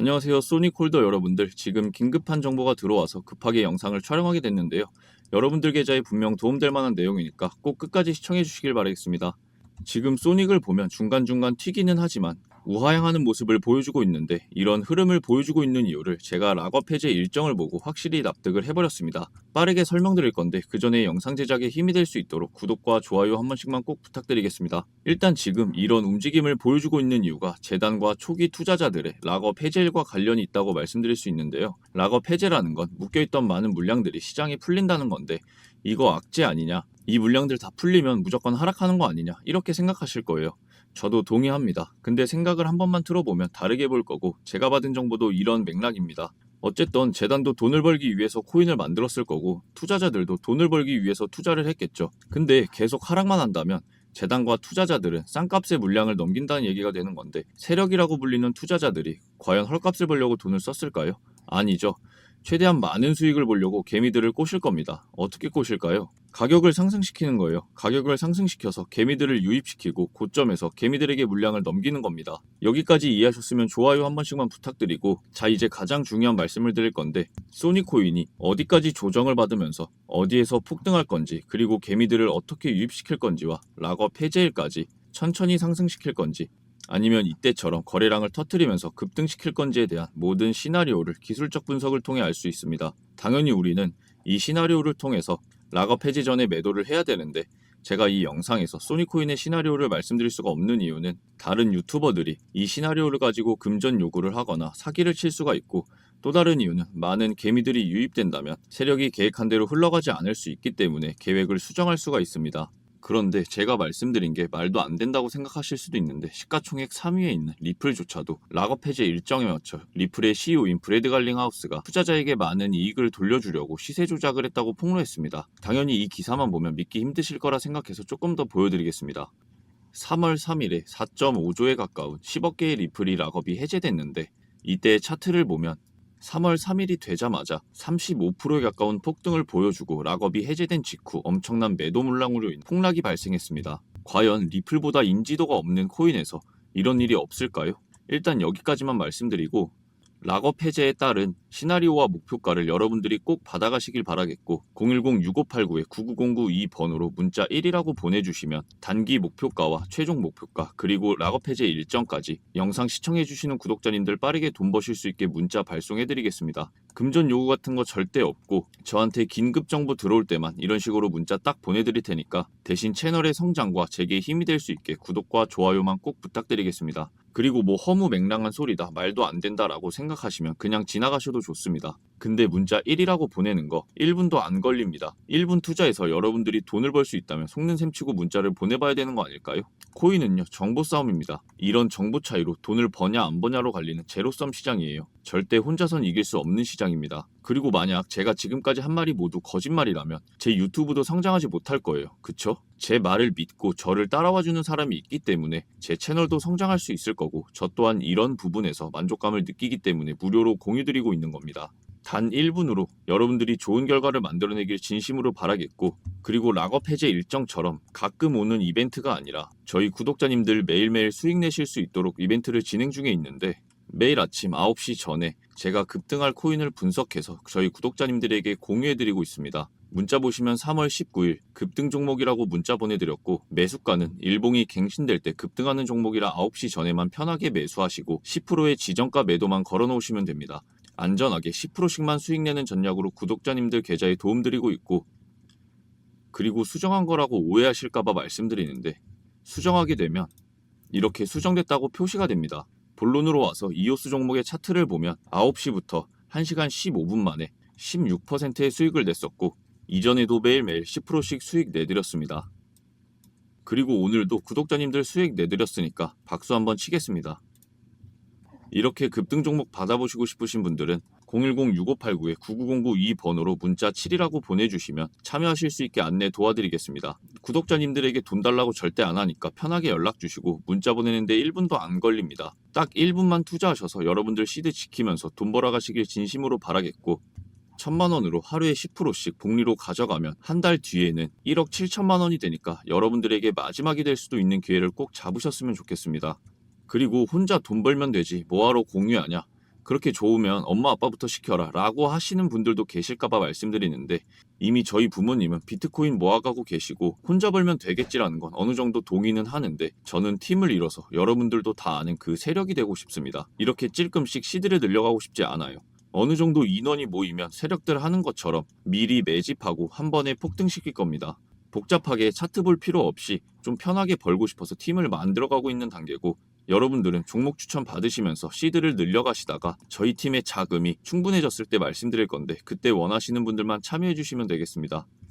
안녕하세요 소닉홀더 여러분들. 지금 긴급한 정보가 들어와서 급하게 영상을 촬영하게 됐는데요. 여러분들 계좌에 분명 도움될 만한 내용이니까 꼭 끝까지 시청해 주시길 바라겠습니다. 지금 소닉을 보면 중간중간 튀기는 하지만 우하향하는 모습을 보여주고 있는데 이런 흐름을 보여주고 있는 이유를 제가 락업 해제 일정을 보고 확실히 납득을 해버렸습니다. 빠르게 설명드릴 건데 그 전에 영상 제작에 힘이 될 수 있도록 구독과 좋아요 한 번씩만 꼭 부탁드리겠습니다. 일단 지금 이런 움직임을 보여주고 있는 이유가 재단과 초기 투자자들의 락업 해제일과 관련이 있다고 말씀드릴 수 있는데요. 락업 해제라는 건 묶여있던 많은 물량들이 시장에 풀린다는 건데 이거 악재 아니냐? 이 물량들 다 풀리면 무조건 하락하는 거 아니냐? 이렇게 생각하실 거예요. 저도 동의합니다. 근데 생각을 한 번만 들어보면 다르게 볼 거고 제가 받은 정보도 이런 맥락입니다. 어쨌든 재단도 돈을 벌기 위해서 코인을 만들었을 거고 투자자들도 돈을 벌기 위해서 투자를 했겠죠. 근데 계속 하락만 한다면 재단과 투자자들은 싼값의 물량을 넘긴다는 얘기가 되는 건데 세력이라고 불리는 투자자들이 과연 헐값을 벌려고 돈을 썼을까요? 아니죠. 최대한 많은 수익을 보려고 개미들을 꼬실 겁니다. 어떻게 꼬실까요? 가격을 상승시키는 거예요. 가격을 상승시켜서 개미들을 유입시키고 고점에서 개미들에게 물량을 넘기는 겁니다. 여기까지 이해하셨으면 좋아요 한 번씩만 부탁드리고 자 이제 가장 중요한 말씀을 드릴 건데 소니코인이 어디까지 조정을 받으면서 어디에서 폭등할 건지 그리고 개미들을 어떻게 유입시킬 건지와 락업 해제일까지 천천히 상승시킬 건지 아니면 이때처럼 거래량을 터트리면서 급등시킬 건지에 대한 모든 시나리오를 기술적 분석을 통해 알 수 있습니다. 당연히 우리는 이 시나리오를 통해서 락업 해지 전에 매도를 해야 되는데 제가 이 영상에서 소니코인의 시나리오를 말씀드릴 수가 없는 이유는 다른 유튜버들이 이 시나리오를 가지고 금전 요구를 하거나 사기를 칠 수가 있고 또 다른 이유는 많은 개미들이 유입된다면 세력이 계획한 대로 흘러가지 않을 수 있기 때문에 계획을 수정할 수가 있습니다. 그런데 제가 말씀드린 게 말도 안 된다고 생각하실 수도 있는데 시가총액 3위에 있는 리플조차도 락업 해제 일정에 맞춰 리플의 CEO인 브래드 갈링하우스가 투자자에게 많은 이익을 돌려주려고 시세 조작을 했다고 폭로했습니다. 당연히 이 기사만 보면 믿기 힘드실 거라 생각해서 조금 더 보여드리겠습니다. 3월 3일에 4.5조에 가까운 10억 개의 리플이 락업이 해제됐는데 이때 차트를 보면 3월 3일이 되자마자 35%에 가까운 폭등을 보여주고 락업이 해제된 직후 엄청난 매도 물량으로 인해 폭락이 발생했습니다. 과연 리플보다 인지도가 없는 코인에서 이런 일이 없을까요? 일단 여기까지만 말씀드리고 락업 해제에 따른 시나리오와 목표가를 여러분들이 꼭 받아가시길 바라겠고 010-6589-9909-2번으로 문자 1이라고 보내주시면 단기 목표가와 최종 목표가 그리고 락업 해제 일정까지 영상 시청해주시는 구독자님들 빠르게 돈 버실 수 있게 문자 발송해드리겠습니다. 금전 요구 같은 거 절대 없고 저한테 긴급 정보 들어올 때만 이런 식으로 문자 딱 보내드릴 테니까 대신 채널의 성장과 제게 힘이 될 수 있게 구독과 좋아요만 꼭 부탁드리겠습니다. 그리고 뭐 허무 맹랑한 소리다 말도 안 된다라고 생각하시면 그냥 지나가셔도 좋습니다. 근데 문자 1이라고 보내는 거 1분도 안 걸립니다. 1분 투자해서 여러분들이 돈을 벌 수 있다면 속는 셈 치고 문자를 보내봐야 되는 거 아닐까요? 코인은요 정보 싸움입니다. 이런 정보 차이로 돈을 버냐 안 버냐로 갈리는 제로섬 시장이에요. 절대 혼자선 이길 수 없는 시장입니다. 그리고 만약 제가 지금까지 한 말이 모두 거짓말이라면 제 유튜브도 성장하지 못할 거예요. 그쵸? 제 말을 믿고 저를 따라와주는 사람이 있기 때문에 제 채널도 성장할 수 있을 거고 저 또한 이런 부분에서 만족감을 느끼기 때문에 무료로 공유드리고 있는 겁니다. 단 1분으로 여러분들이 좋은 결과를 만들어내길 진심으로 바라겠고 그리고 락업 해제 일정처럼 가끔 오는 이벤트가 아니라 저희 구독자님들 매일매일 수익 내실 수 있도록 이벤트를 진행 중에 있는데 매일 아침 9시 전에 제가 급등할 코인을 분석해서 저희 구독자님들에게 공유해드리고 있습니다. 문자 보시면 3월 19일 급등 종목이라고 문자 보내드렸고 매수가는 일봉이 갱신될 때 급등하는 종목이라 9시 전에만 편하게 매수하시고 10%의 지정가 매도만 걸어놓으시면 됩니다. 안전하게 10%씩만 수익 내는 전략으로 구독자님들 계좌에 도움드리고 있고 그리고 수정한 거라고 오해하실까봐 말씀드리는데 수정하게 되면 이렇게 수정됐다고 표시가 됩니다. 본론으로 와서 이오스 종목의 차트를 보면 9시부터 1시간 15분 만에 16%의 수익을 냈었고 이전에도 매일매일 10%씩 수익 내드렸습니다. 그리고 오늘도 구독자님들 수익 내드렸으니까 박수 한번 치겠습니다. 이렇게 급등 종목 받아보시고 싶으신 분들은 010-6589-9909-2번으로 문자 7이라고 보내주시면 참여하실 수 있게 안내 도와드리겠습니다. 구독자님들에게 돈 달라고 절대 안 하니까 편하게 연락 주시고 문자 보내는데 1분도 안 걸립니다. 딱 1분만 투자하셔서 여러분들 시드 지키면서 돈 벌어가시길 진심으로 바라겠고 천만 원으로 하루에 10%씩 복리로 가져가면 한 달 뒤에는 1억 7천만 원이 되니까 여러분들에게 마지막이 될 수도 있는 기회를 꼭 잡으셨으면 좋겠습니다. 그리고 혼자 돈 벌면 되지 뭐하러 공유하냐? 그렇게 좋으면 엄마 아빠부터 시켜라 라고 하시는 분들도 계실까봐 말씀드리는데 이미 저희 부모님은 비트코인 모아가고 계시고 혼자 벌면 되겠지라는 건 어느 정도 동의는 하는데 저는 팀을 이뤄서 여러분들도 다 아는 그 세력이 되고 싶습니다. 이렇게 찔끔씩 시드를 늘려가고 싶지 않아요. 어느 정도 인원이 모이면 세력들 하는 것처럼 미리 매집하고 한 번에 폭등시킬 겁니다. 복잡하게 차트 볼 필요 없이 좀 편하게 벌고 싶어서 팀을 만들어가고 있는 단계고 여러분들은 종목 추천 받으시면서 시드를 늘려가시다가 저희 팀의 자금이 충분해졌을 때 말씀드릴 건데 그때 원하시는 분들만 참여해 주시면 되겠습니다.